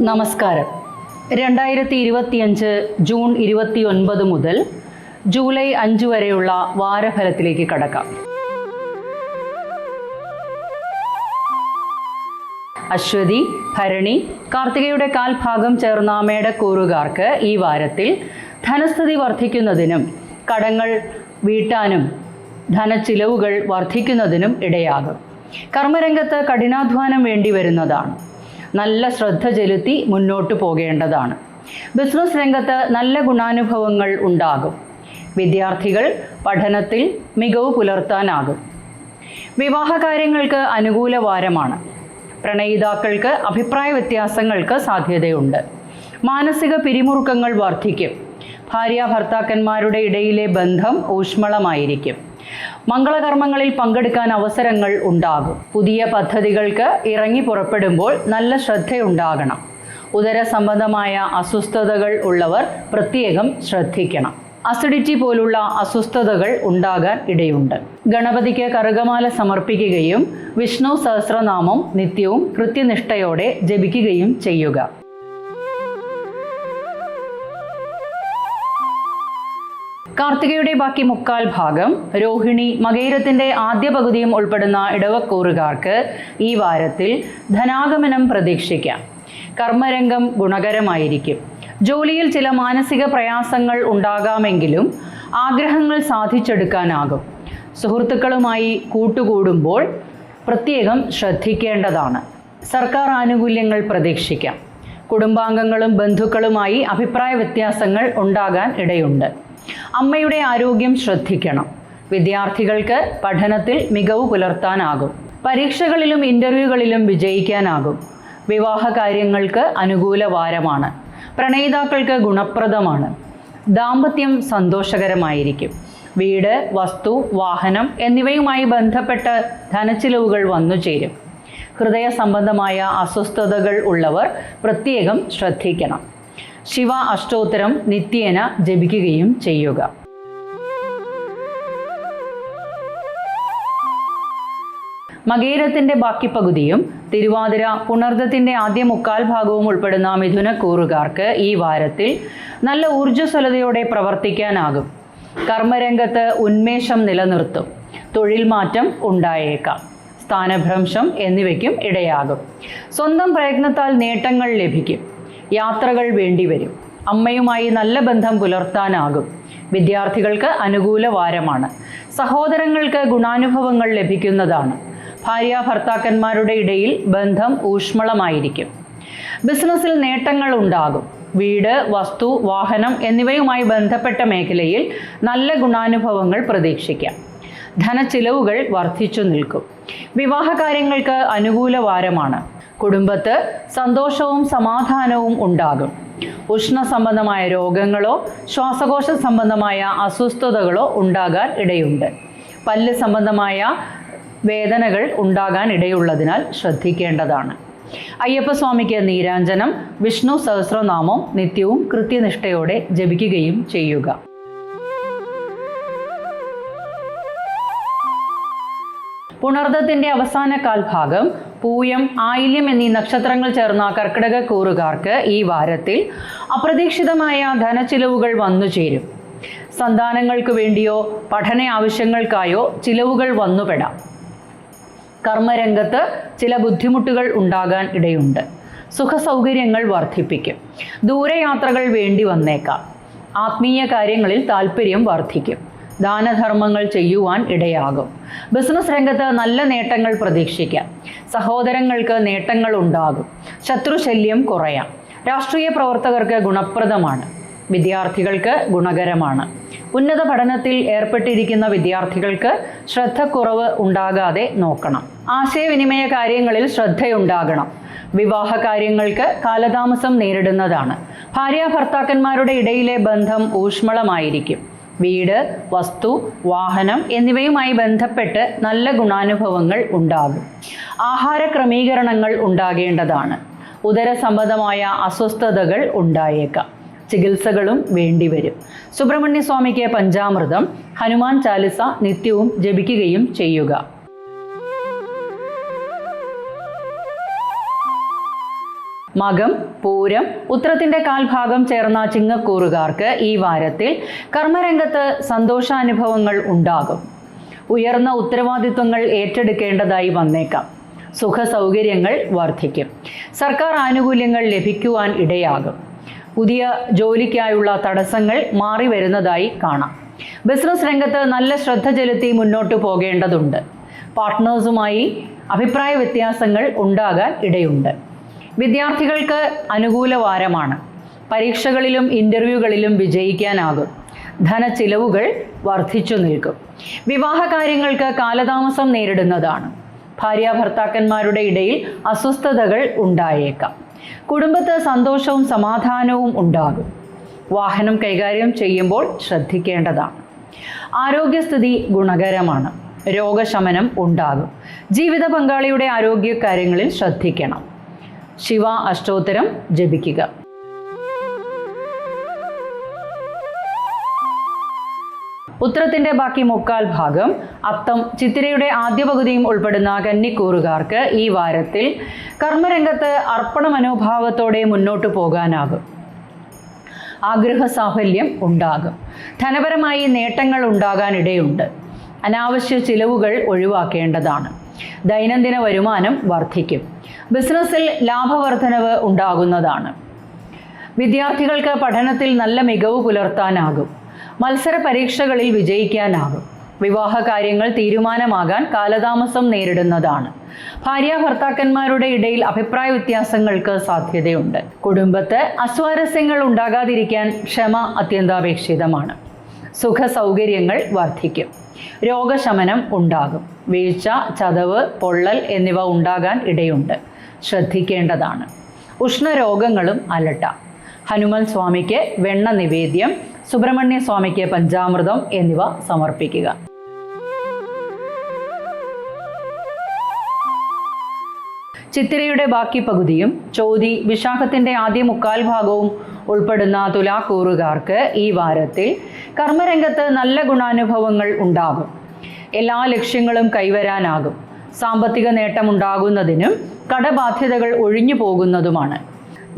നമസ്കാരം. രണ്ടായിരത്തി ഇരുപത്തിയഞ്ച് ജൂൺ ഇരുപത്തി ഒൻപത് മുതൽ ജൂലൈ അഞ്ച് വരെയുള്ള വാരഫലത്തിലേക്ക് കടക്കാം. അശ്വതി ഭരണി കാർത്തികയുടെ കാൽഭാഗം ചേർന്ന മേടക്കൂറുകാർക്ക് ഈ വാരത്തിൽ ധനസ്ഥിതി വർദ്ധിക്കുന്നതിനും കടങ്ങൾ വീട്ടാനും ധനച്ചിലവുകൾ വർദ്ധിക്കുന്നതിനും ഇടയാകും. കർമ്മരംഗത്ത് കഠിനാധ്വാനം വേണ്ടി വരുന്നതാണ്. നല്ല ശ്രദ്ധ ചെലുത്തി മുന്നോട്ട് പോകേണ്ടതാണ്. ബിസിനസ് രംഗത്ത് നല്ല ഗുണാനുഭവങ്ങൾ ഉണ്ടാകും. വിദ്യാർത്ഥികൾ പഠനത്തിൽ മികവ് പുലർത്താനാകും. വിവാഹ കാര്യങ്ങൾക്ക് അനുകൂല വാരമാണ്. പ്രണയിതാക്കൾക്ക് അഭിപ്രായ വ്യത്യാസങ്ങൾക്ക് സാധ്യതയുണ്ട്. മാനസിക പിരിമുറുക്കങ്ങൾ വർദ്ധിക്കും ഭാര്യ ഭർത്താക്കന്മാരുടെ ഇടയിലെ ബന്ധം ഊഷ്മളമായിരിക്കും. മംഗളകർമ്മങ്ങളിൽ പങ്കെടുക്കാൻ അവസരങ്ങൾ ഉണ്ടാകും. പുതിയ പദ്ധതികൾക്ക് ഇറങ്ങി പുറപ്പെടുമ്പോൾ നല്ല ശ്രദ്ധയുണ്ടാകണം. ഉദര സംബന്ധമായ അസ്വസ്ഥതകൾ ഉള്ളവർ പ്രത്യേകം ശ്രദ്ധിക്കണം. അസിഡിറ്റി പോലുള്ള അസ്വസ്ഥതകൾ ഉണ്ടാകാൻ ഇടയുണ്ട്. ഗണപതിക്ക് കറുകമാല സമർപ്പിക്കുകയും വിഷ്ണു സഹസ്രനാമം നിത്യവും കൃത്യനിഷ്ഠയോടെ ജപിക്കുകയും ചെയ്യുക. കാർത്തികയുടെ ബാക്കി മുക്കാൽ ഭാഗം രോഹിണി മകേരത്തിന്റെ ആദ്യ പകുതിയും ഉൾപ്പെടുന്ന ഇടവക്കൂറുകാർക്ക് ഈ വാരത്തിൽ ധനാഗമനം പ്രതീക്ഷിക്കാം. കർമ്മരംഗം ഗുണകരമായിരിക്കും. ജോലിയിൽ ചില മാനസിക പ്രയാസങ്ങൾ ഉണ്ടാകാമെങ്കിലും ആഗ്രഹങ്ങൾ സാധിച്ചെടുക്കാനാകും. സുഹൃത്തുക്കളുമായി കൂട്ടുകൂടുമ്പോൾ പ്രത്യേകം ശ്രദ്ധിക്കേണ്ടതാണ്. സർക്കാർ ആനുകൂല്യങ്ങൾ പ്രതീക്ഷിക്കാം. കുടുംബാംഗങ്ങളും ബന്ധുക്കളുമായി അഭിപ്രായ വ്യത്യാസങ്ങൾ ഉണ്ടാകാൻ ഇടയുണ്ട്. അമ്മയുടെ ആരോഗ്യം ശ്രദ്ധിക്കണം. വിദ്യാർത്ഥികൾക്ക് പഠനത്തിൽ മികവ് പുലർത്താനാകും. പരീക്ഷകളിലും ഇന്റർവ്യൂകളിലും വിജയിക്കാനാകും. വിവാഹ കാര്യങ്ങൾക്ക് അനുകൂല വാരമാണ്. പ്രണയിതാക്കൾക്ക് ഗുണപ്രദമാണ്. ദാമ്പത്യം സന്തോഷകരമായിരിക്കും. വീട് വസ്തു വാഹനം എന്നിവയുമായി ബന്ധപ്പെട്ട ധനച്ചിലവുകൾ വന്നു ചേരും. ഹൃദയ സംബന്ധമായ അസ്വസ്ഥതകൾ ഉള്ളവർ പ്രത്യേകം ശ്രദ്ധിക്കണം. ശിവ അഷ്ടോത്തരം നിത്യേന ജപിക്കുകയും ചെയ്യുക. മകേരത്തിന്റെ ബാക്കി പകുതിയും തിരുവാതിര പുണർദത്തിന്റെ ആദ്യ മുക്കാൽ ഭാഗവും ഉൾപ്പെടുന്ന മിഥുന കൂറുകാർക്ക് ഈ വാരത്തിൽ നല്ല ഊർജസ്വലതയോടെ പ്രവർത്തിക്കാനാകും. കർമ്മരംഗത്ത് ഉന്മേഷം നിലനിർത്തും. തൊഴിൽ മാറ്റം ഉണ്ടായേക്കാം. സ്ഥാനഭ്രംശം എന്നിവയ്ക്കും ഇടയാകും. സ്വന്തം പ്രയത്നത്താൽ നേട്ടങ്ങൾ ലഭിക്കും. യാത്രകൾ വേണ്ടിവരും. അമ്മയുമായി നല്ല ബന്ധം പുലർത്താനാകും. വിദ്യാർത്ഥികൾക്ക് അനുകൂല വാരമാണ്. സഹോദരങ്ങൾക്ക് ഗുണാനുഭവങ്ങൾ ലഭിക്കുന്നതാണ്. ഭാര്യ ഭർത്താക്കന്മാരുടെ ഇടയിൽ ബന്ധം ഊഷ്മളമായിരിക്കും. ബിസിനസ്സിൽ നേട്ടങ്ങൾ ഉണ്ടാകും. വീട് വസ്തു വാഹനം എന്നിവയുമായി ബന്ധപ്പെട്ട മേഖലയിൽ നല്ല ഗുണാനുഭവങ്ങൾ പ്രതീക്ഷിക്കാം. ധനച്ചിലവുകൾ വർദ്ധിച്ചു നിൽക്കും. വിവാഹകാര്യങ്ങൾക്ക് അനുകൂല വാരമാണ്. കുടുംബത്ത് സന്തോഷവും സമാധാനവും ഉണ്ടാകും. ഉഷ്ണ സംബന്ധമായ രോഗങ്ങളോ ശ്വാസകോശ സംബന്ധമായ അസ്വസ്ഥതകളോ ഉണ്ടാകാൻ ഇടയുണ്ട്. പല്ല് സംബന്ധമായ വേദനകൾ ഉണ്ടാകാൻ ഇടയുള്ളതിനാൽ ശ്രദ്ധിക്കേണ്ടതാണ്. അയ്യപ്പസ്വാമിക്ക് നീരാഞ്ജനം വിഷ്ണു സഹസ്രനാമം നിത്യവും കൃത്യനിഷ്ഠയോടെ ജപിക്കുകയും ചെയ്യുക. പുണർദത്തിന്റെ അവസാന കാൽഭാഗം പൂയം ആയില്യം എന്നീ നക്ഷത്രങ്ങൾ ചേർന്ന കർക്കിടക കൂറുകാർക്ക് ഈ വാരത്തിൽ അപ്രതീക്ഷിതമായ ധനച്ചിലവുകൾ വന്നു ചേരും. സന്താനങ്ങൾക്ക് വേണ്ടിയോ പഠന ആവശ്യങ്ങൾക്കായോ ചിലവുകൾ വന്നുപെടാം. കർമ്മരംഗത്ത് ചില ബുദ്ധിമുട്ടുകൾ ഉണ്ടാകാൻ ഇടയുണ്ട്. സുഖസൗകര്യങ്ങൾ വർദ്ധിപ്പിക്കും. ദൂരയാത്രകൾ വേണ്ടി വന്നേക്കാം. ആത്മീയ കാര്യങ്ങളിൽ താല്പര്യം വർദ്ധിക്കും. ദാനധർമ്മങ്ങൾ ചെയ്യുവാൻ ഇടയാകും. ബിസിനസ് രംഗത്ത് നല്ല നേട്ടങ്ങൾ പ്രതീക്ഷിക്കാം. സഹോദരങ്ങൾക്ക് നേട്ടങ്ങൾ ഉണ്ടാകും. ശത്രുശല്യം കുറയാം. രാഷ്ട്രീയ പ്രവർത്തകർക്ക് ഗുണപ്രദമാണ്. വിദ്യാർത്ഥികൾക്ക് ഗുണകരമാണ്. ഉന്നത പഠനത്തിൽ ഏർപ്പെട്ടിരിക്കുന്ന വിദ്യാർത്ഥികൾക്ക് ശ്രദ്ധക്കുറവ് ഉണ്ടാകാതെ നോക്കണം. ആശയവിനിമയ കാര്യങ്ങളിൽ ശ്രദ്ധയുണ്ടാകണം. വിവാഹ കാര്യങ്ങൾക്ക് കാലതാമസം നേരിടുന്നതാണ്. ഭാര്യ ഭർത്താക്കന്മാരുടെ ഇടയിലെ ബന്ധം ഊഷ്മളമായിരിക്കും. വീട് വസ്തു വാഹനം എന്നിവയുമായി ബന്ധപ്പെട്ട് നല്ല ഗുണാനുഭവങ്ങൾ ഉണ്ടാകും. ആഹാര ക്രമീകരണങ്ങൾ ഉണ്ടാകേണ്ടതാണ്. ഉദര സംബന്ധമായ അസ്വസ്ഥതകൾ ഉണ്ടായേക്കാം. ചികിത്സകളും വേണ്ടിവരും. സുബ്രഹ്മണ്യ സ്വാമിക്ക് പഞ്ചാമൃതം ഹനുമാൻ ചാലിസ നിത്യവും ജപിക്കുകയും ചെയ്യുക. മകം പൂരം ഉത്രത്തിന്റെ കാൽഭാഗം ചേർന്ന ചിങ്ങക്കൂറുകാർക്ക് ഈ വാരത്തിൽ കർമ്മരംഗത്ത് സന്തോഷാനുഭവങ്ങൾ ഉണ്ടാകും. ഉയർന്ന ഉത്തരവാദിത്വങ്ങൾ ഏറ്റെടുക്കേണ്ടതായി വന്നേക്കാം. സുഖ സൗകര്യങ്ങൾ വർദ്ധിക്കും. സർക്കാർ ആനുകൂല്യങ്ങൾ ലഭിക്കുവാൻ ഇടയാകും. പുതിയ ജോലിക്കായുള്ള തടസ്സങ്ങൾ മാറി വരുന്നതായി കാണാം. ബിസിനസ് രംഗത്ത് നല്ല ശ്രദ്ധ ചെലുത്തി മുന്നോട്ട് പോകേണ്ടതുണ്ട്. പാർട്ട്നേഴ്സുമായി അഭിപ്രായ വ്യത്യാസങ്ങൾ ഉണ്ടാകാൻ ഇടയുണ്ട്. വിദ്യാർത്ഥികൾക്ക് അനുകൂല വാരമാണ്. പരീക്ഷകളിലും ഇന്റർവ്യൂകളിലും വിജയിക്കാനാകും. ധനച്ചിലവുകൾ വർദ്ധിച്ചു നിൽക്കും. വിവാഹ കാര്യങ്ങൾക്ക് കാലതാമസം നേരിടുന്നതാണ്. ഭാര്യ ഭർത്താക്കന്മാരുടെ ഇടയിൽ അസ്വസ്ഥതകൾ ഉണ്ടായേക്കാം. കുടുംബത്ത് സന്തോഷവും സമാധാനവും ഉണ്ടാകും. വാഹനം കൈകാര്യം ചെയ്യുമ്പോൾ ശ്രദ്ധിക്കേണ്ടതാണ്. ആരോഗ്യസ്ഥിതി ഗുണകരമാണ്. രോഗശമനം ഉണ്ടാകും. ജീവിത പങ്കാളിയുടെ ആരോഗ്യ കാര്യങ്ങളിൽ ശ്രദ്ധിക്കണം. ശിവ അഷ്ടോത്തരം ജപിക്കുക. ഉത്തരത്തിന്റെ ബാക്കി മുക്കാൽ ഭാഗം അത്തം ചിത്തിരയുടെ ആദ്യ പകുതിയും ഉൾപ്പെടുന്ന കന്നിക്കൂറുകാർക്ക് ഈ വാരത്തിൽ കർമ്മരംഗത്ത് അർപ്പണ മനോഭാവത്തോടെ മുന്നോട്ട് പോകാനാകും. ആഗ്രഹ സാഫല്യം ഉണ്ടാകും. ധനപരമായി നേട്ടങ്ങൾ ഉണ്ടാകാനിടയുണ്ട്. അനാവശ്യ ചിലവുകൾ ഒഴിവാക്കേണ്ടതാണ്. ദൈനംദിന വരുമാനം വർദ്ധിക്കും. ബിസിനസ്സിൽ ലാഭവർദ്ധനവ് ഉണ്ടാകുന്നതാണ്. വിദ്യാർത്ഥികൾക്ക് പഠനത്തിൽ നല്ല മികവ് പുലർത്താനാകും. മത്സര പരീക്ഷകളിൽ വിജയിക്കാനാകും. വിവാഹ കാര്യങ്ങൾ തീരുമാനമാകാൻ കാലതാമസം നേരിടുന്നതാണ്. ഭാര്യ ഭർത്താക്കന്മാരുടെ ഇടയിൽ അഭിപ്രായ വ്യത്യാസങ്ങൾക്ക് സാധ്യതയുണ്ട്. കുടുംബത്ത് അസ്വാരസ്യങ്ങൾ ഉണ്ടാകാതിരിക്കാൻ ക്ഷമ അത്യന്താപേക്ഷിതമാണ്. സുഖ സൗകര്യങ്ങൾ വർദ്ധിക്കും. രോഗശമനം ഉണ്ടാകും. വീഴ്ച ചതവ് പൊള്ളൽ എന്നിവ ഉണ്ടാകാൻ ഇടയുണ്ട്. ശ്രദ്ധിക്കേണ്ടതാണ്. ഉഷ്ണരോഗങ്ങളും അലട്ട. ഹനുമൽ സ്വാമിക്ക് വെണ്ണ നിവേദ്യം സുബ്രഹ്മണ്യ സ്വാമിക്ക് പഞ്ചാമൃതം എന്നിവ സമർപ്പിക്കുക. ചിത്തിരയുടെ ബാക്കി പകുതിയും ചോതി വിശാഖത്തിന്റെ ആദ്യ മുക്കാൽ ഭാഗവും ഉൾപ്പെടുന്ന തുലാക്കൂറുകാർക്ക് ഈ വാരത്തിൽ കർമ്മരംഗത്ത് നല്ല ഗുണാനുഭവങ്ങൾ ഉണ്ടാകും. എല്ലാ ലക്ഷ്യങ്ങളും കൈവരാനാകും. സാമ്പത്തിക നേട്ടമുണ്ടാകുന്നതിനും കടബാധ്യതകൾ ഒഴിഞ്ഞു പോകുന്നതുമാണ്.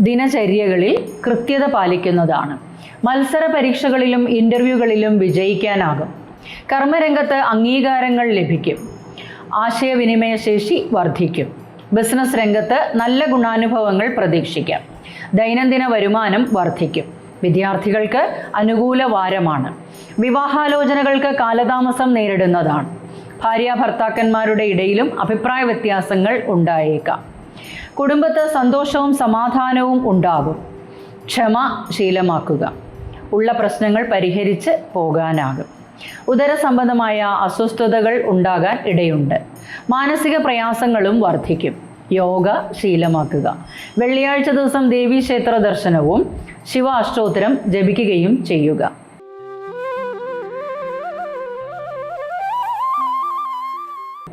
ദിനചര്യകളിൽ കൃത്യത പാലിക്കുന്നതാണ്. മത്സര പരീക്ഷകളിലും ഇന്റർവ്യൂകളിലും വിജയിക്കാനാകും. കർമ്മരംഗത്ത് അംഗീകാരങ്ങൾ ലഭിക്കും. ആശയവിനിമയ ശേഷി വർദ്ധിക്കും. ബിസിനസ് രംഗത്ത് നല്ല ഗുണാനുഭവങ്ങൾ പ്രതീക്ഷിക്കാം. ദൈനംദിന വരുമാനം വർദ്ധിക്കും. വിദ്യാർത്ഥികൾക്ക് അനുകൂല വാരമാണ്. വിവാഹാലോചനകൾക്ക് കാലതാമസം നേരിടുന്നതാണ്. ഭാര്യ ഭർത്താക്കന്മാരുടെ ഇടയിലും അഭിപ്രായ വ്യത്യാസങ്ങൾ ഉണ്ടായേക്കാം. കുടുംബത്ത് സന്തോഷവും സമാധാനവും ഉണ്ടാകും. ക്ഷമ ശീലമാക്കുക. ഉള്ള പ്രശ്നങ്ങൾ പരിഹരിച്ച് പോകാനാകും. ഉദര സംബന്ധമായ അസ്വസ്ഥതകൾ ഉണ്ടാകാൻ ഇടയുണ്ട്. മാനസിക പ്രയാസങ്ങളും വർദ്ധിക്കും. യോഗ ശീലമാക്കുക. വെള്ളിയാഴ്ച ദിവസം ദേവീക്ഷേത്ര ദർശനവും ശിവ അഷ്ടോത്തരം ജപിക്കുകയും ചെയ്യുക.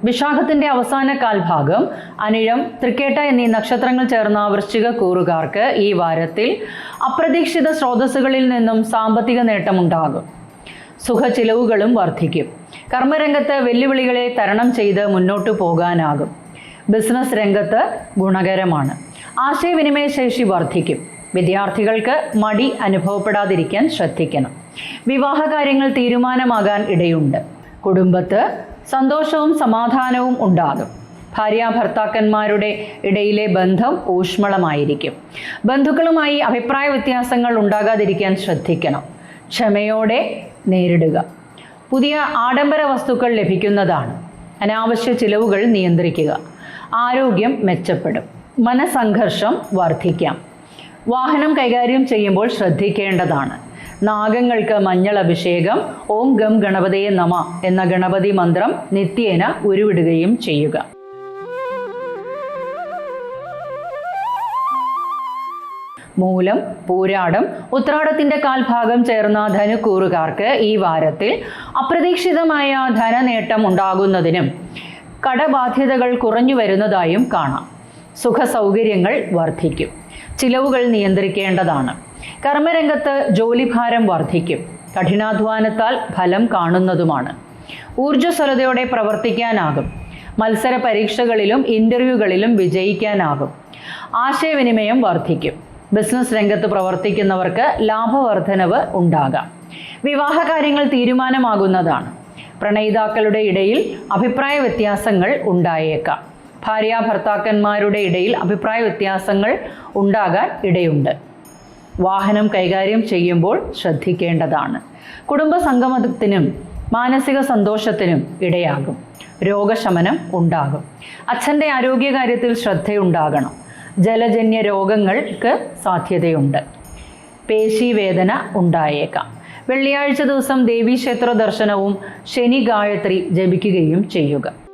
വിശാഖത്തിന്റെ അവസാന കാൽഭാഗം അനിഴം തൃക്കേട്ട എന്നീ നക്ഷത്രങ്ങൾ ചേർന്ന വൃശ്ചിക കൂറുകാർക്ക് ഈ വാരത്തിൽ അപ്രതീക്ഷിത സ്രോതസ്സുകളിൽ നിന്നും സാമ്പത്തിക നേട്ടമുണ്ടാകും. സുഖചിലവുകളും വർദ്ധിക്കും. കർമ്മരംഗത്ത് വെല്ലുവിളികളെ തരണം ചെയ്ത് മുന്നോട്ടു പോകാനാകും. ബിസിനസ് രംഗത്ത് ഗുണകരമാണ്. ആശയവിനിമയ ശേഷി വർദ്ധിക്കും. വിദ്യാർത്ഥികൾക്ക് മടി അനുഭവപ്പെടാതിരിക്കാൻ ശ്രദ്ധിക്കണം. വിവാഹകാര്യങ്ങൾ തീരുമാനമാകാൻ ഇടയുണ്ട്. കുടുംബത്ത് സന്തോഷവും സമാധാനവും ഉണ്ടാകും. ഭാര്യ ഭർത്താക്കന്മാരുടെ ഇടയിലെ ബന്ധം ഊഷ്മളമായിരിക്കും. ബന്ധുക്കളുമായി അഭിപ്രായ വ്യത്യാസങ്ങൾ ഉണ്ടാകാതിരിക്കാൻ ശ്രദ്ധിക്കണം. ക്ഷമയോടെ നേരിടുക. പുതിയ ആഡംബര വസ്തുക്കൾ ലഭിക്കുന്നതാണ്. അനാവശ്യ ചിലവുകൾ നിയന്ത്രിക്കുക. ആരോഗ്യം മെച്ചപ്പെടും. മനസംഘർഷം വർദ്ധിക്കാം. വാഹനം കൈകാര്യം ചെയ്യുമ്പോൾ ശ്രദ്ധിക്കേണ്ടതാണ്. നാഗങ്ങൾക്ക് മഞ്ഞൾ അഭിഷേകം ഓം ഗം ഗണപതയെ നമ എന്ന ഗണപതി മന്ത്രം നിത്യേന ഉരുവിടുകയും ചെയ്യുക. മൂലം പൂരാടം ഉത്രാടത്തിന്റെ കാൽഭാഗം ചേർന്ന ധനുക്കൂറുകാർക്ക് ഈ വാരത്തിൽ അപ്രതീക്ഷിതമായ ധനനേട്ടം ഉണ്ടാകുന്നതിനും കടബാധ്യതകൾ കുറഞ്ഞു വരുന്നതായും കാണാം. സുഖസൗകര്യങ്ങൾ വർദ്ധിക്കും. ചിലവുകൾ നിയന്ത്രിക്കേണ്ടതാണ്. കർമ്മരംഗത്ത് ജോലിഭാരം വർദ്ധിക്കും. കഠിനാധ്വാനത്താൽ ഫലം കാണുന്നതുമാണ്. ഊർജസ്വലതയോടെ പ്രവർത്തിക്കാനാകും. മത്സര പരീക്ഷകളിലും ഇന്റർവ്യൂകളിലും വിജയിക്കാനാകും. ആശയവിനിമയം വർദ്ധിക്കും. ബിസിനസ് രംഗത്ത് പ്രവർത്തിക്കുന്നവർക്ക് ലാഭവർദ്ധനവ് ഉണ്ടാകാം. വിവാഹ കാര്യങ്ങൾ തീരുമാനമാകുന്നതാണ്. പ്രണയിതാക്കളുടെ ഇടയിൽ അഭിപ്രായ വ്യത്യാസങ്ങൾ ഉണ്ടായേക്കാം. ഭാര്യ ഭർത്താക്കന്മാരുടെ ഇടയിൽ അഭിപ്രായ വ്യത്യാസങ്ങൾ ഉണ്ടാകാൻ ഇടയുണ്ട്. വാഹനം കൈകാര്യം ചെയ്യുമ്പോൾ ശ്രദ്ധിക്കേണ്ടതാണ്. കുടുംബ സംഗമത്തിനും മാനസിക സന്തോഷത്തിനും ഇടയാകും. രോഗശമനം ഉണ്ടാകും. അച്ഛന്റെ ആരോഗ്യകാര്യത്തിൽ ശ്രദ്ധയുണ്ടാകണം. ജലജന്യ രോഗങ്ങൾക്ക് സാധ്യതയുണ്ട്. പേശീവേദന ഉണ്ടായേക്കാം. വെള്ളിയാഴ്ച ദിവസം ദേവീക്ഷേത്ര ദർശനവും ശനി ഗായത്രി ജപിക്കുകയും ചെയ്യുക.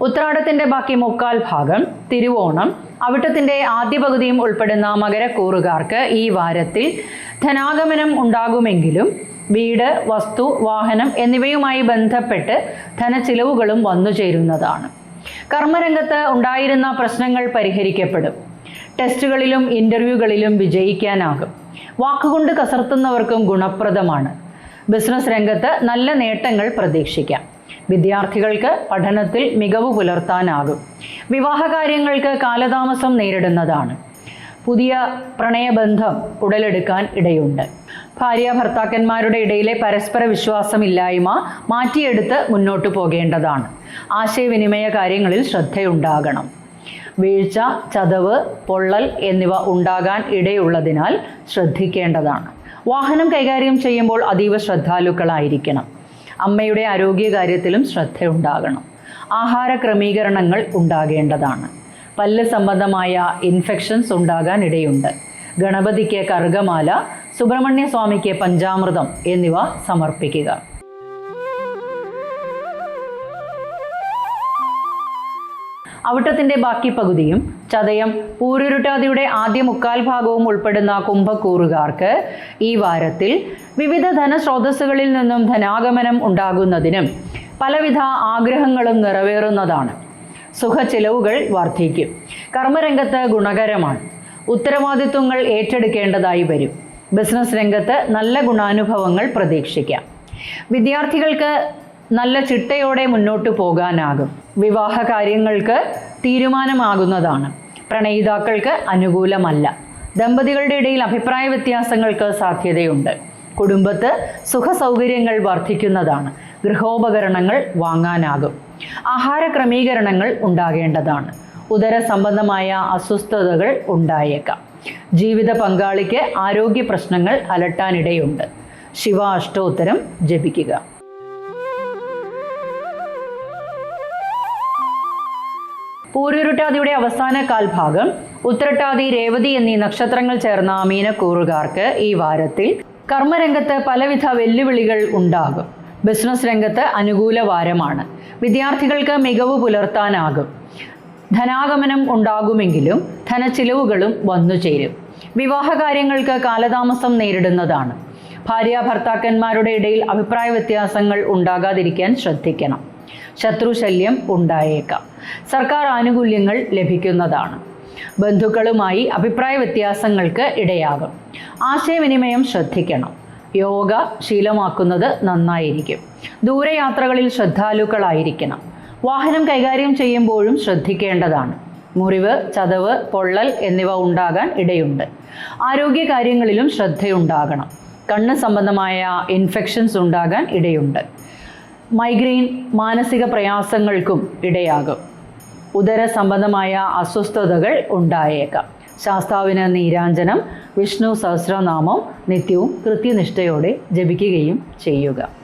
ഉത്രാടത്തിന്റെ ബാക്കി മുക്കാൽ ഭാഗം തിരുവോണം. അവിട്ടത്തിന്റെ ആദ്യ പകുതിയും ഉൾപ്പെടുന്ന മകരക്കൂറുകാർക്ക് ഈ വാരത്തിൽ ധനാഗമനം ഉണ്ടാകുമെങ്കിലും വീട് വസ്തു വാഹനം എന്നിവയുമായി ബന്ധപ്പെട്ട് ധനച്ചിലവുകളും വന്നു ചേരുന്നതാണ്. കർമ്മരംഗത്ത് ഉണ്ടായിരുന്ന പ്രശ്നങ്ങൾ പരിഹരിക്കപ്പെടും. ടെസ്റ്റുകളിലും ഇന്റർവ്യൂകളിലും വിജയിക്കാനാകും. വാക്കുകൊണ്ട് കസർത്തുന്നവർക്കും ഗുണപ്രദമാണ്. ബിസിനസ് രംഗത്ത് നല്ല നേട്ടങ്ങൾ പ്രതീക്ഷിക്കാം. വിദ്യാർത്ഥികൾക്ക് പഠനത്തിൽ മികവ് പുലർത്താനാകും. വിവാഹകാര്യങ്ങൾക്ക് കാലതാമസം നേരിടുന്നതാണ്. പുതിയ പ്രണയബന്ധം ഉടലെടുക്കാൻ ഇടയുണ്ട്. ഭാര്യ ഭർത്താക്കന്മാരുടെ ഇടയിലെ പരസ്പര വിശ്വാസമില്ലായ്മ മാറ്റിയെടുത്ത് മുന്നോട്ട് പോകേണ്ടതാണ്. ആശയവിനിമയ കാര്യങ്ങളിൽ ശ്രദ്ധയുണ്ടാകണം. വീഴ്ച ചതവ് പൊള്ളൽ എന്നിവ ഉണ്ടാകാൻ ഇടയുള്ളതിനാൽ ശ്രദ്ധിക്കേണ്ടതാണ്. വാഹനം കൈകാര്യം ചെയ്യുമ്പോൾ അതീവ ശ്രദ്ധാലുക്കളായിരിക്കണം. അമ്മയുടെ ആരോഗ്യകാര്യത്തിലും ശ്രദ്ധയുണ്ടാകണം. ആഹാര ക്രമീകരണങ്ങൾ ഉണ്ടാകേണ്ടതാണ്. പല്ല് സംബന്ധമായ ഇൻഫെക്ഷൻസ് ഉണ്ടാകാൻ ഇടയുണ്ട് ഗണപതിക്ക് കറുകമാല സുബ്രഹ്മണ്യ സ്വാമിക്ക് പഞ്ചാമൃതം എന്നിവ സമർപ്പിക്കുക. അവിട്ടത്തിന്റെ ബാക്കി പകുതിയും ചതയം പൂരുരുട്ടാതിയുടെ ആദ്യ മുക്കാൽ ഭാഗവും ഉൾപ്പെടുന്ന കുംഭക്കൂറുകാർക്ക് ഈ വാരത്തിൽ വിവിധ ധനസ്രോതസ്സുകളിൽ നിന്നും ധനാഗമനം ഉണ്ടാകുന്നതിനും പലവിധ ആഗ്രഹങ്ങളും നിറവേറുന്നതാണ്. സുഖചിലവുകൾ വർദ്ധിക്കും. കർമ്മരംഗത്ത് ഗുണകരമാണ്. ഉത്തരവാദിത്വങ്ങൾ ഏറ്റെടുക്കേണ്ടതായി വരും. ബിസിനസ് രംഗത്ത് നല്ല ഗുണാനുഭവങ്ങൾ പ്രതീക്ഷിക്കാം. വിദ്യാർത്ഥികൾക്ക് നല്ല ചിട്ടയോടെ മുന്നോട്ട് പോകാനാകും. വിവാഹ കാര്യങ്ങൾക്ക് തീരുമാനമാകുന്നതാണ്. പ്രണയിതാക്കൾക്ക് അനുകൂലമല്ല. ദമ്പതികളുടെ ഇടയിൽ അഭിപ്രായ വ്യത്യാസങ്ങൾക്ക് സാധ്യതയുണ്ട്. കുടുംബത്ത് സുഖസൗകര്യങ്ങൾ വർദ്ധിക്കുന്നതാണ്. ഗൃഹോപകരണങ്ങൾ വാങ്ങാനാകും. ആഹാര ക്രമീകരണങ്ങൾ ഉണ്ടാകേണ്ടതാണ്. ഉദര സംബന്ധമായ അസ്വസ്ഥതകൾ ഉണ്ടായേക്കാം. ജീവിത പങ്കാളിക്ക് ആരോഗ്യ പ്രശ്നങ്ങൾ അലട്ടാനിടയുണ്ട്. ശിവ അഷ്ടോത്തരം ജപിക്കുക. പൂരുരുട്ടാതിയുടെ അവസാന കാൽഭാഗം ഉത്തരട്ടാതി രേവതി എന്നീ നക്ഷത്രങ്ങൾ ചേർന്ന മീനക്കൂറുകാർക്ക് ഈ വാരത്തിൽ കർമ്മരംഗത്ത് പലവിധ വെല്ലുവിളികൾ ഉണ്ടാകും. ബിസിനസ് രംഗത്ത് അനുകൂല വാരമാണ്. വിദ്യാർത്ഥികൾക്ക് മികവ് പുലർത്താനാകും. ധനാഗമനം ഉണ്ടാകുമെങ്കിലും ധനച്ചിലവുകളും വന്നു ചേരും. വിവാഹകാര്യങ്ങൾക്ക് കാലതാമസം നേരിടുന്നതാണ്. ഭാര്യ ഭർത്താക്കന്മാരുടെ ഇടയിൽ അഭിപ്രായ വ്യത്യാസങ്ങൾ ഉണ്ടാകാതിരിക്കാൻ ശ്രദ്ധിക്കണം. ശത്രുശല്യം ഉണ്ടായേക്കാം. സർക്കാർ ആനുകൂല്യങ്ങൾ ലഭിക്കുന്നതാണ്. ബന്ധുക്കളുമായി അഭിപ്രായ വ്യത്യാസങ്ങൾക്ക് ഇടയാകും. ആശയവിനിമയം ശ്രദ്ധിക്കണം. യോഗ ശീലമാക്കുന്നത് നന്നായിരിക്കും. ദൂരയാത്രകളിൽ ശ്രദ്ധാലുക്കളായിരിക്കണം. വാഹനം കൈകാര്യം ചെയ്യുമ്പോഴും ശ്രദ്ധിക്കേണ്ടതാണ്. മുറിവ് ചതവ് പൊള്ളൽ എന്നിവ ഉണ്ടാകാൻ ഇടയുണ്ട്. ആരോഗ്യ കാര്യങ്ങളിലും ശ്രദ്ധയുണ്ടാകണം. കണ്ണ് സംബന്ധമായ ഇൻഫെക്ഷൻസ് ഉണ്ടാകാൻ ഇടയുണ്ട്. മൈഗ്രെയിൻ മാനസിക പ്രയാസങ്ങൾക്കും ഇടയാകും. ഉദര സംബന്ധമായ അസ്വസ്ഥതകൾ ഉണ്ടായേക്കാം. ശാസ്താവിന് നീരാഞ്ജനം വിഷ്ണു സഹസ്രനാമം നിത്യവും കൃത്യനിഷ്ഠയോടെ ജപിക്കുകയും ചെയ്യുക.